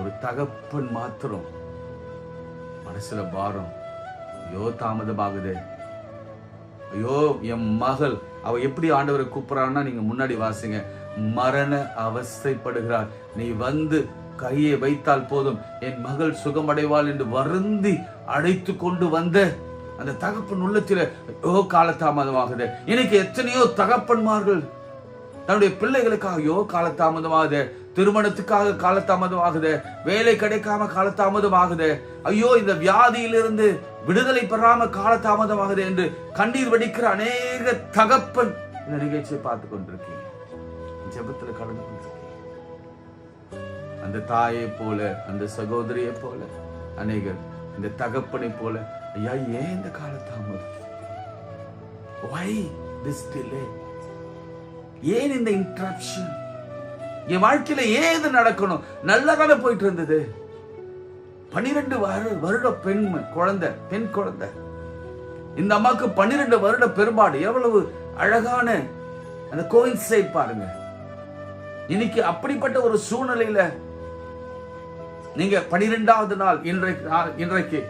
ஒரு தகப்பன் மாத்திரம். மனசுல பாரம். ஐயோ தாமதமாகுது. ஐயோ என் மகள். அவ எப்படி ஆண்டவரை கூப்பிடுறான்னா நீங்க முன்னாடி வாசிங்க. மரண அவஸ்தைப்படுகிறார் நீ வந்து கையை வைத்தால் போதும். என் மகள் சுகமடைவாள் என்று வருந்தி அழைத்து கொண்டு வந்த அந்த தகப்பன் உள்ளத்தில் ஓ காலதாமதமாகுது. இன்னைக்கு எத்தனையோ தகப்பன்மார்கள் தன்னுடைய பிள்ளைகளுக்காக ஐயோ காலதாமதமாகுது. திருமணத்துக்காக காலதாமதமாகுது வேலை கிடைக்காம காலதாமதமாகுது ஐயோ இந்த வியாதியிலிருந்து விடுதலை பெறாம காலதாமதமாகுது என்று கண்ணீர் வடிக்கிற அநேக தகப்பன் இந்த நிகழ்ச்சியை பார்த்து கொண்டிருக்கீங்க. ஜபத்துல கலந்து கொண்டிருக்கீங்க. அந்த தாயை போல அந்த சகோதரியை போல அநேகர் இந்த தகப்பனை போல ஐயா ஏன் இந்த காலதாமதம்? Why ஏன் இந்த இன்ட்ரப்ஷன் என் வாழ்க்கையில ஏன் இது நடக்கணும்? நல்லதானே போயிட்டு இருந்தது பன்னிரெண்டு வருட பெண் குழந்தை பெண் குழந்தை. இந்த அம்மாவுக்கு பன்னிரெண்டு வருட பெரும்பாடு. எவ்வளவு அழகான அந்த கோயின்சைட் பாருங்க. இன்னைக்கு அப்படிப்பட்ட ஒரு சூழ்நிலையில நீங்க பனிரெண்டாவது நாள் இன்றைக்கு நாள் இன்றைக்கு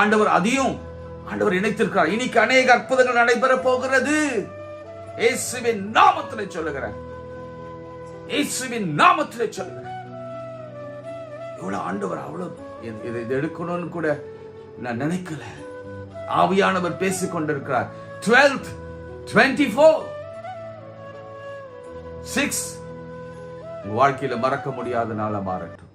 ஆண்டவர் அதையும் ஆண்டவர் இணைத்திருக்கிறார். இன்னைக்கு அநேக அற்புதங்கள் நடைபெற போகிறது. இயேசுவின் நாமத்தில் சொல்லுகிறேன். இயேசுவின் நாமத்திலே சொல்லுகிறேன் இவ்வளவு ஆண்டவர் அவ்வளவு இதை இது எடுக்கணும்னு கூட நான் நினைக்கல. ஆவியானவர் பேசிக் கொண்டிருக்கிறார். டுவெல்த் டுவெண்ட்டி ஃபோர் சிக்ஸ் உங்க வாழ்க்கையில மறக்க முடியாத நாள மாறட்டும்.